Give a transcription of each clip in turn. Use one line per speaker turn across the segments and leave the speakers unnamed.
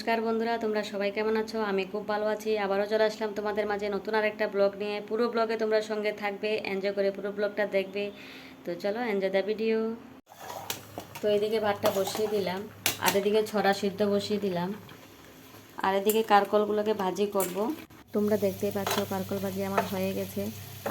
নমস্কার বন্ধুরা, তোমরা সবাই কেমন আছো? আমি খুব ভালো আছি। আবারও চলে আসলাম তোমাদের মাঝে নতুন আর একটা ব্লগ নিয়ে। পুরো ব্লগে তোমরা সঙ্গে থাকবে এনজয় করে পুরো ব্লগটা দেখবে। তো চলো এনজয় দ্য ভিডিও তো এদিকে ভাতটা বসিয়ে দিলাম, আর এদিকে ছড়া সিদ্ধ বসিয়ে দিলাম। আর এদিকে কারকলগুলোকে ভাজি করব। তোমরা দেখতেই পাচ্ছ কারকল ভাজি আমার হয়ে গেছে।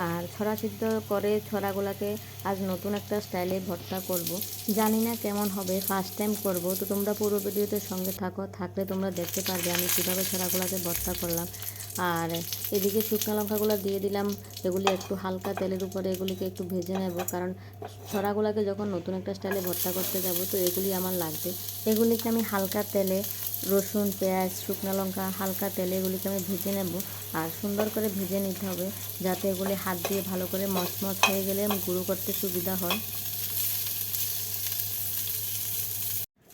আর ছড়া সিদ্ধ করে ছড়াগুলোকে আজ নতুন একটা স্টাইলে ভর্তা করব। জানি না কেমন হবে ফার্স্ট টাইম করব। তো তোমরা পুরো ভিডিওতে সঙ্গে থাকো, থাকলে তোমরা দেখতে পারবে আমি কীভাবে ছড়াগুলোকে ভর্তা করলাম। আর এদিকে শুকনো লঙ্কাগুলো দিয়ে দিলাম, এগুলি একটু হালকা তেলের উপরে এগুলিকে একটু ভেজে নেব, কারণ ছড়াগুলোকে যখন নতুন একটা স্টাইলে ভর্তা করতে যাব, তো এগুলি আমার লাগবে। এগুলিকে আমি হালকা তেলে রসুন, পেঁয়াজ, শুকনো লঙ্কা, হালকা তেলে, এগুলিকে আমি ভেজে নেব। আর সুন্দর করে ভেজে নিতে হবে, যাতে এগুলি হাত দিয়ে ভালো করে মচমচ হয়ে গেলে গুঁড়ো করতে সুবিধা হয়।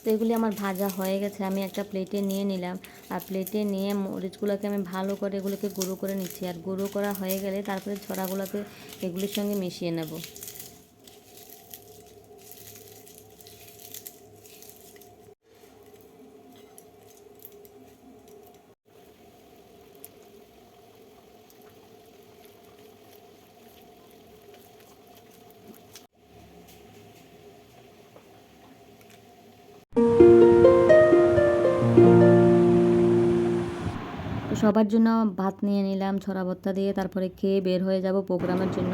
তো এগুলি আমার ভাজা হয়ে গেছে, আমি একটা প্লেটে নিয়ে নিলাম। আর প্লেটে নিয়ে মরিচগুলোকে আমি ভালো করে এগুলোকে গুঁড়ো করে নিচ্ছি। আর গুঁড়ো করা হয়ে গেলে তারপরে ছড়াগুলোকে এগুলির সঙ্গে মিশিয়ে নেব। সবার জন্য ভাত নিয়ে নিলাম, ছড়া ভর্তা দিয়ে, তারপরে খেয়ে বের হয়ে যাব প্রোগ্রামের জন্য।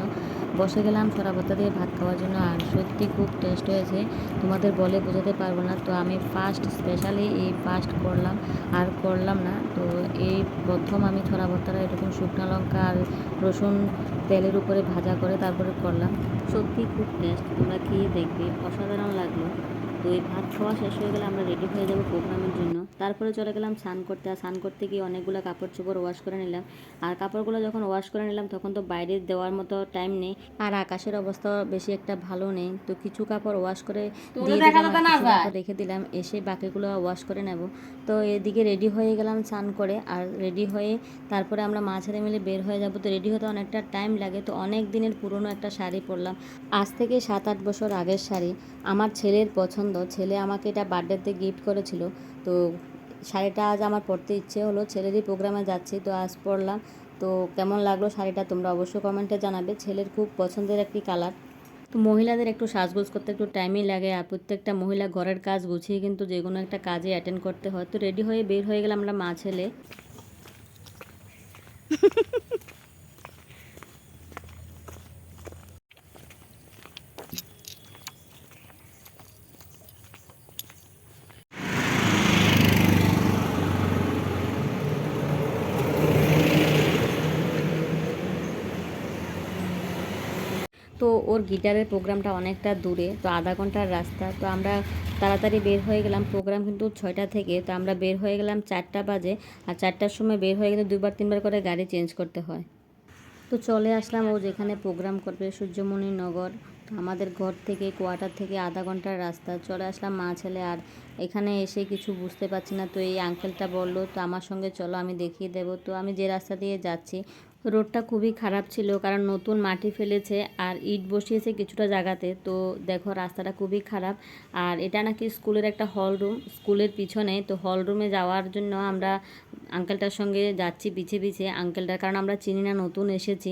বসে গেলাম ছড়া ভর্তা দিয়ে ভাত খাওয়ার জন্য আর সত্যি খুব টেস্ট হয়েছে। তোমাদের বলে বোঝাতে পারব না, তো আমি ফার্স্ট স্পেশালি এই ফার্স্ট করলাম। আর করলাম না, তো এই প্রথম আমি ছড়া ভর্তাটা এরকম শুকনো লঙ্কা আর রসুন তেলের উপরে ভাজা করে তারপরে করলাম। সত্যি খুব টেস্ট তোমরা খেয়ে দেখবে, অসাধারণ লাগল। তো এই ভাত খাওয়া শেষ হয়ে গেলে আমরা রেডি হয়ে যাব প্রোগ্রামের জন্য। তারপরে চলে গেলাম স্নান করতে। আর স্নান করতে গিয়ে অনেকগুলো কাপড় চোপড় ওয়াশ করে নিলাম। আর কাপড়গুলো যখন ওয়াশ করে নিলাম তখন তো বাইরে দেওয়ার মতো টাইম নেই। আর আকাশের অবস্থা বেশি একটা ভালো নেই। তো কিছু কাপড় ওয়াশ করে দিয়ে রেখে দিলাম। এসে বাকিগুলো ওয়াশ করে নেব। তো এদিকে রেডি হয়ে গেলাম স্নান করে। আর রেডি হয়ে তারপরে আমরা মা ছেলে মিলে বের হয়ে যাব। তো রেডি হতে অনেকটা টাইম লাগে। তো অনেক দিনের পুরনো একটা শাড়ি পরলাম। আজ থেকে সাত আট বছর আগের শাড়ি। আমার ছেলের পছন্দ ছেলে আমাকে এটা বার্থডেতে গিফট করেছিল। তো শাড়িটা আজ আমার পরতে ইচ্ছে হলো। ছেলেরই প্রোগ্রামে যাচ্ছি, তো আজ পরলাম। তো কেমন লাগল শাড়িটা তোমরা অবশ্যই কমেন্টে জানাবে। ছেলের খুব পছন্দের একটি কালার তো মহিলাদের একটু সাজগোজ করতে একটু টাইমই লাগে আর প্রত্যেকটা মহিলা ঘরের কাজ গুছিয়ে কিন্তু যে কোনো একটা কাজে অ্যাটেন্ড করতে হয়। তো রেডি হয়ে বের হয়ে গেলাম আমরা মা ছেলে তো ওর গিটারের প্রোগ্রামটা অনেকটা দূরে, তো আধা ঘণ্টার রাস্তা। তো আমরা তাড়াতাড়ি বের হয়ে গেলাম, প্রোগ্রাম কিন্তু ছয়টা থেকে, তো আমরা বের হয়ে গেলাম চারটা বাজে। আর চারটার সময় বের হয়ে গেলে দুবার, তিনবার করে গাড়ি চেঞ্জ করতে হয়। তো চলে আসলাম ও যেখানে প্রোগ্রাম করবে, সূর্যমণি নগর। আমাদের ঘর থেকে, কোয়ার্টার থেকে আধা ঘণ্টার রাস্তা। চলে আসলাম মা, ছেলে, আর এখানে এসে কিছু বুঝতে পারছি না। তো এই আঙ্কেলটা বলল, তো আমার সঙ্গে চলো, আমি দেখিয়ে দেবো। তো আমি যে রাস্তা দিয়ে যাচ্ছি রোডটা খুবই খারাপ ছিল, কারণ নতুন মাটি ফেলেছে আর ইট বসিয়েছে কিছুটা জায়গাতে। তো দেখো, রাস্তাটা খুবই খারাপ। আর এটা নাকি স্কুলের একটা হল রুম, স্কুলের পিছনে। তো হল রুমে যাওয়ার জন্য আমরা আঙ্কেলটার সঙ্গে যাচ্ছি পিছে পিছে। আঙ্কেলটার কারণ আমরা চিনি না, নতুন এসেছি।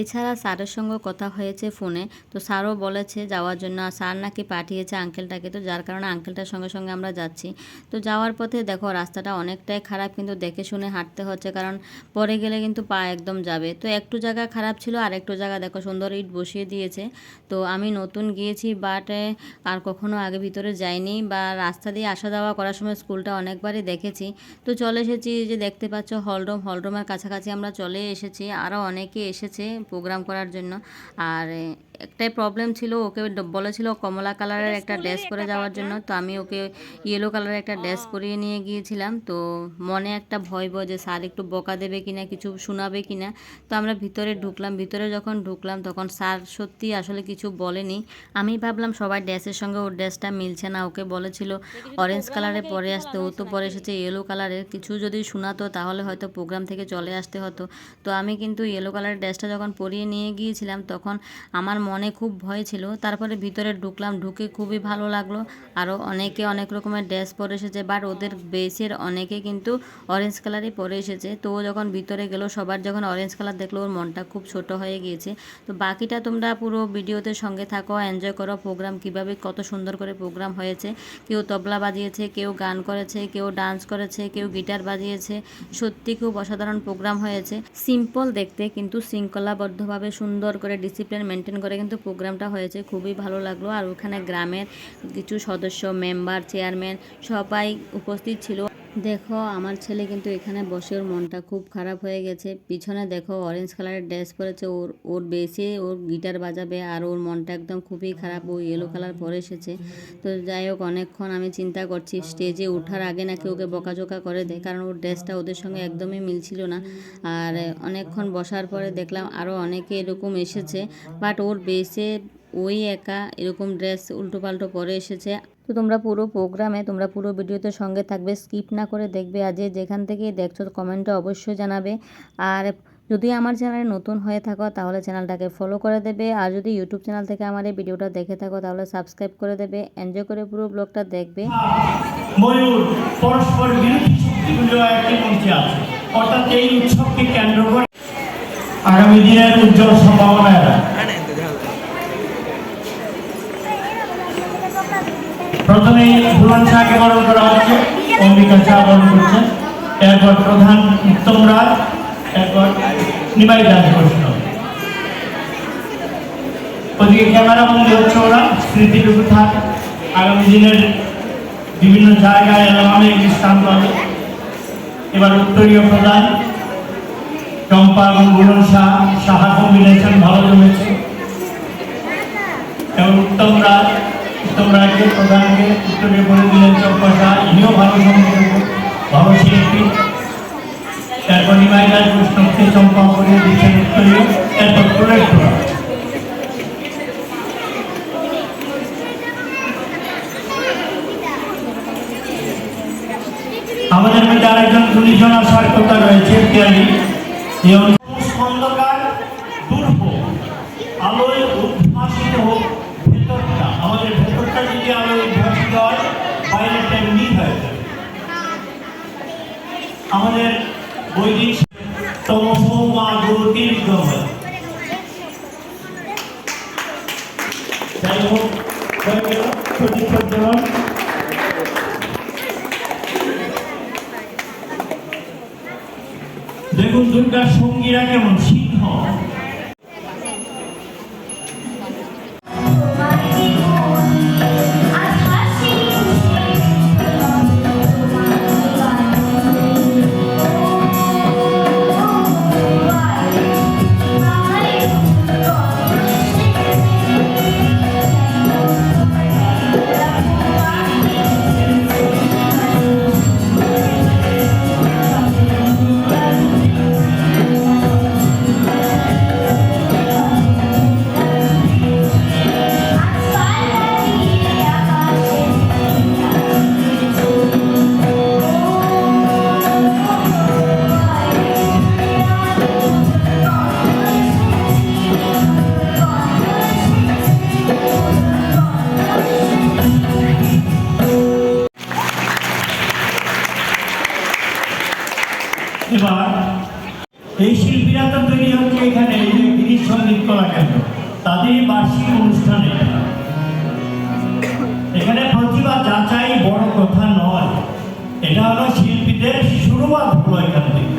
এছাড়া স্যারের সঙ্গে কথা হয়েছে ফোনে। তো স্যারও বলেছে যাওয়ার জন্য। স্যার নাকি পাঠিয়েছে আঙ্কেলটাকে। তো যার কারণে আঙ্কেলটার সঙ্গে সঙ্গে আমরা যাচ্ছি। তো যাওয়ার পথে দেখো, রাস্তাটা অনেকটাই খারাপ। কিন্তু দেখে শুনে হাঁটতে হচ্ছে, কারণ পরে গেলে কিন্তু পা একদম যাবে। তো একটু জায়গা খারাপ ছিল আর একটু জায়গা দেখো সুন্দর ইট বসিয়ে দিয়েছে। তো আমি নতুন গিয়েছি বাট আর কখনো আগে ভিতরে যাইনি বা রাস্তা দিয়ে আসা যাওয়া করার সময় স্কুলটা অনেকবারই দেখেছি। তো চলে এসেছি যে দেখতে পাচ্ছ হলরুম, হলরুমের কাছাকাছি আমরা চলে এসেছি। আরও অনেকে এসেছে প্রোগ্রাম করার জন্য। আর একটাই প্রবলেম ছিল, ওকে বলেছিল কমলা কালারের একটা ড্রেস পরে যাওয়ার জন্য। তো আমি ওকে ইয়েলো কালারের একটা ড্রেস পরিয়ে নিয়ে গিয়েছিলাম। তো মনে একটা ভয় ভয় যে স্যার একটু বকা দেবে কিনা, কিছু শোনাবে কিনা। তো আমরা ভিতরে ঢুকলাম। ভিতরে যখন ঢুকলাম, তখন স্যার সত্যি আসলে কিছু বলেনি। আমি ভাবলাম সবাই ড্রেসের সঙ্গে ওর ড্রেসটা মিলছে না। ওকে বলেছিল অরেঞ্জ কালারে পরে আসতে, ও তো পরে এসেছে ইয়েলো কালারের কিছু যদি শোনাতো, তাহলে হয়তো প্রোগ্রাম থেকে চলে আসতে হতো। তো আমি কিন্তু ইয়েলো কালারের ড্রেসটা যখন পরিয়ে নিয়ে গিয়েছিলাম, তখন আমার মনে খুব ভয় ছিল। তারপরে ভিতরে ঢুকলাম, ঢুকে খুবই ভালো লাগল। আরও অনেকে অনেক রকমের ড্রেস পরে এসেছে, বাট ওদের বেসের অনেকে কিন্তু অরেঞ্জ কালারই পরে এসেছে। তো যখন ভিতরে গেল, সবার যখন অরেঞ্জ কালার দেখল, ওর মনটা খুব ছোট হয়ে গিয়েছে। তো বাকিটা তোমরা পুরো ভিডিওতে সঙ্গে থাকো এনজয় করো প্রোগ্রাম কীভাবে কত সুন্দর করে প্রোগ্রাম হয়েছে। কেউ তবলা বাজিয়েছে, কেউ গান করেছে, কেউ ডান্স করেছে, কেউ গিটার বাজিয়েছে। সত্যি খুব অসাধারণ প্রোগ্রাম হয়েছে। সিম্পল দেখতে কিন্তু শৃঙ্খলাবদ্ধভাবে সুন্দর করে ডিসিপ্লিন মেনটেন করে কিন্তু প্রোগ্রামটা হয়েছে, খুবই ভালো লাগল। আর ওখানে গ্রামের কিছু সদস্য মেম্বার চেয়ারম্যান সবাই উপস্থিত ছিল। দেখো, আমার ছেলে কিন্তু এখানে বসে, ওর মনটা খুব খারাপ হয়ে গেছে। পিছনে দেখো অরেঞ্জ কালারের ড্রেস পরেছে, ওর ওর বেসে ওর গিটার বাজাবে, আর ওর মনটা একদম খুবই খারাপ, ও ইয়েলো কালার পরে এসেছে। তো যাই হোক, অনেকক্ষণ আমি চিন্তা করছি স্টেজে ওঠার আগে নাকি ওকে বকাঝোকা করে দেয়, কারণ ওর ড্রেসটা ওদের সঙ্গে একদমই মিলছিল না। আর অনেকক্ষণ বসার পরে দেখলাম আরও অনেকে এরকম এসেছে বাট ওর বেসে ওই একা এরকম ড্রেস উল্টো পাল্টো পরে এসেছে। তো তোমরা পুরো প্রোগ্রামে, তোমরা পুরো ভিডিওতে সঙ্গে থাকবে, স্কিপ না করে দেখবে আজ যে যেখান থেকে দেখছ, কমেন্টে অবশ্যই জানাবে। আর যদি আমার চ্যানেলে নতুন হয়ে থাকো, তাহলে চ্যানেলটাকে ফলো করে দেবে। আর যদি ইউটিউব চ্যানেল থেকে আমার এই ভিডিওটা দেখে থাকো, তাহলে সাবস্ক্রাইব করে দেবে। এনজয় করে পুরো ব্লগটা দেখবে।
আগামী দিনের উজ্জ্বল সম্ভাবনা প্রথমে ভুবন শাহকে বরণ করা হচ্ছে, অম্বিকা শাহ বরণ করছেন এরপর প্রধান উত্তম রাজ, এরপর নিমাই দাস প্রশ্ন ওদিকে ক্যামেরা বন্দি হচ্ছে ওরা, স্মৃতিটুকু থাক। আগামী দিনের বিভিন্ন জায়গায় একটি স্থান পাবে। এবার উত্তরীয় প্রধান চম্পা এবং গুরন শাহ সাহা কম্বিনেশন ভালো জমেছে। এবং উত্তম রাজ রাজকে প্রধানকে উত্তরীয় করে দিলেন শাহ ইনিও ভালো সম্পর্ক, ভালো শিল্পী। এরপর নিমাই কৃষ্ণকে চম্পা করে দিচ্ছেন উত্তরীয় এরপর প্রধান আমাদের মধ্যে আরেকজন গুণীজন আসার কথা রয়েছে, পিয়ালি। এই আমাদের বৈদিক তমহ মা গুরুতির হয়। যাই হোক দেখুন দুর্গার সঙ্গীরা কেমন? তাদের বার্ষিক অনুষ্ঠানে। এখানে প্রতিভা যাচাই বড় কথা নয়। এটা হলো শিল্পীদের শুরুয়াত হলো এখান থেকে।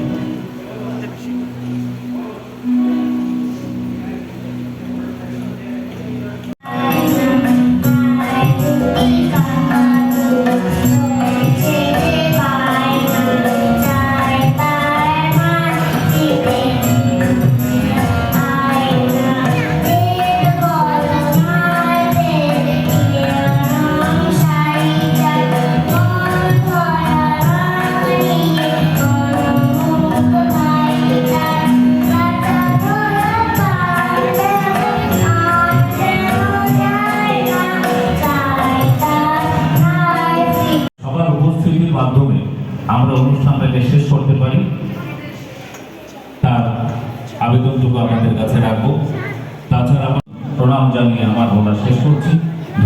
শেষ করছি।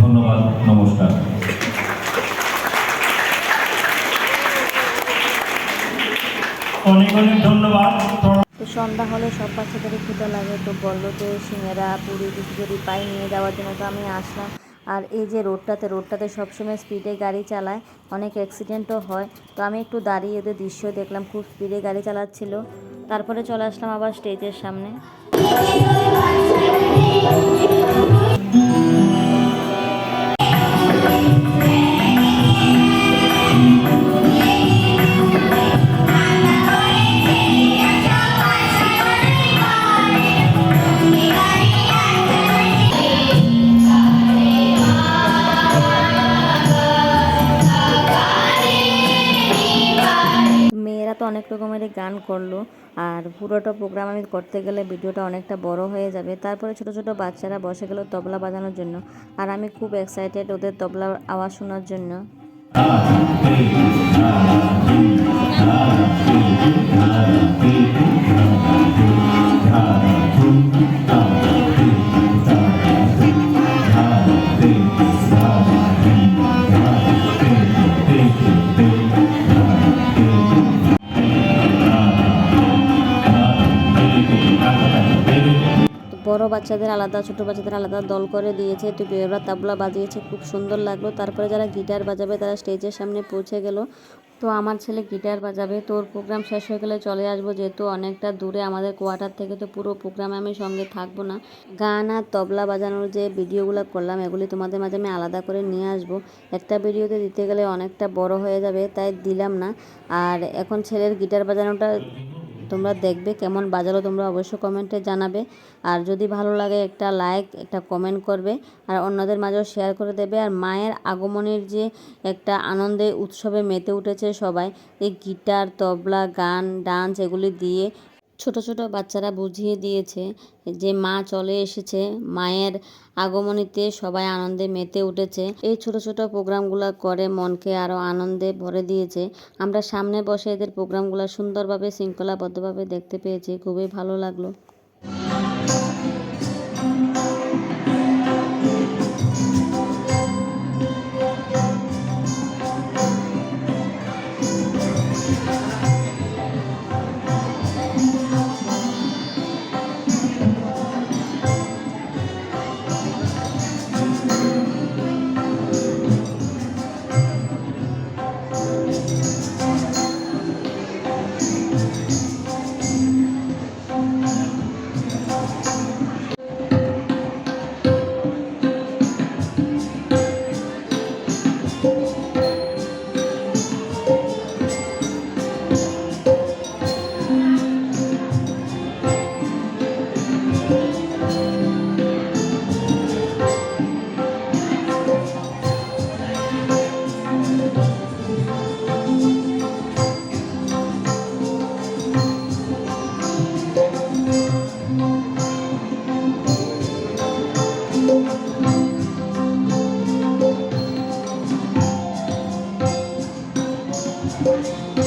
ধন্যবাদ, নমস্কার।
তো সন্ধ্যা হলে সব বাচ্চাদেরই ক্ষুদা লাগে, তো বলল যে সিঙ্গারা, পুরি, কিছু যদি পাই নিয়ে যাওয়ার জন্য, তো আমি আসলাম। আর এই যে রোডটাতে রোডটাতে সবসময় স্পিডে গাড়ি চালায়, অনেক অ্যাক্সিডেন্টও হয়। তো আমি একটু দাঁড়িয়ে এদের দৃশ্য দেখলাম, খুব স্পিডে গাড়ি চালাচ্ছিল। তারপরে চলে আসলাম আবার স্টেজের সামনে। রকমের গান করল। আর পুরোটা প্রোগ্রাম আমি করতে গেলে ভিডিওটা অনেকটা বড় হয়ে যাবে। তারপরে ছোট ছোট বাচ্চারা বসে গেল তবলা বাজানোর জন্য। আর আমি খুব এক্সাইটেড ওদের তবলার আওয়াজ শোনার জন্য। Thank বড় বাচ্চাদের আলাদা, ছোট বাচ্চাদের আলাদা দল করে দিয়েছে তো ওরা তাবলা বাজিয়েছে, খুব সুন্দর লাগল। তারপরে যারা গিটার বাজাবে, তারা স্টেজের সামনে পৌঁছে গেল। তো আমার ছেলে গিটার বাজাবে, তোর প্রোগ্রাম শেষ হয়ে গেলে চলে আসব, যেহেতু অনেকটা দূরে, আমাদের কোয়ার্টার থেকে তো পুরো প্রোগ্রামে আমি সঙ্গে থাকব না। গান আর তবলা বাজানোর যে ভিডিওগুলো করলাম, এগুলি তোমাদের মাঝে আমি আলাদা করে নিয়ে আসব। একটা ভিডিওতে দিতে গেলে অনেকটা বড় হয়ে যাবে, তাই দিলাম না। আর এখন ছেলের গিটার বাজানোটা তোমরা দেখবে কেমন বাজালো তোমরা অবশ্যই কমেন্টে জানাবে। আর যদি ভালো লাগে একটা লাইক একটা কমেন্ট করবে, আর অন্যদের মাঝেও শেয়ার করে দেবে। আর মায়ের আগমনের যে একটা আনন্দে উৎসবে মেতে উঠেছে সবাই, এই গিটার তবলা, গান ডান্স এগুলি দিয়ে ছোট ছোট বাচ্চারা বুঝিয়ে দিয়েছে যে মা চলে এসেছে। মায়ের আগমনীতে সবাই আনন্দে মেতে উঠেছে। এই ছোট ছোট প্রোগ্রামগুলো করে মনকে আরও আনন্দে ভরে দিয়েছে। আমরা সামনে বসে এদের প্রোগ্রামগুলো সুন্দরভাবে, শৃঙ্খলাবদ্ধভাবে দেখতে পেয়েছি। খুবই ভালো লাগল।
Thank you.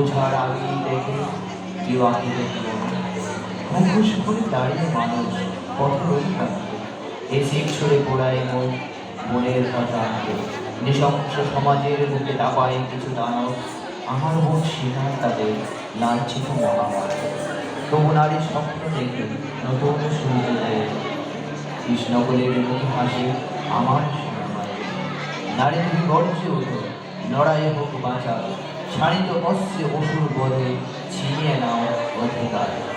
বোঝার আগেই দেখে বিবাহিত জীবন মুখোশ করে দাঁড়িয়ে মানুষ পথ রক্ষার্থে এসে ছড়ে পোড়ায় মন, মনের হতাঙ্কে নৃশংস সমাজের বুকে দাবায় কিছু দানব। আমার বোন শিখায় তাদের লাঞ্ছিত মহামারী তবু নারী স্বপ্ন দেখে নতুন সূর্য দেয়। কৃষ্ণকুলের মুখ হাসে আমার নারী তুমি গর্জে ওঠো লড়াই হোক বাঁচা শাড়িত অস্ত্রে অসুর বধে ছিনিয়ে নাও অধিকার।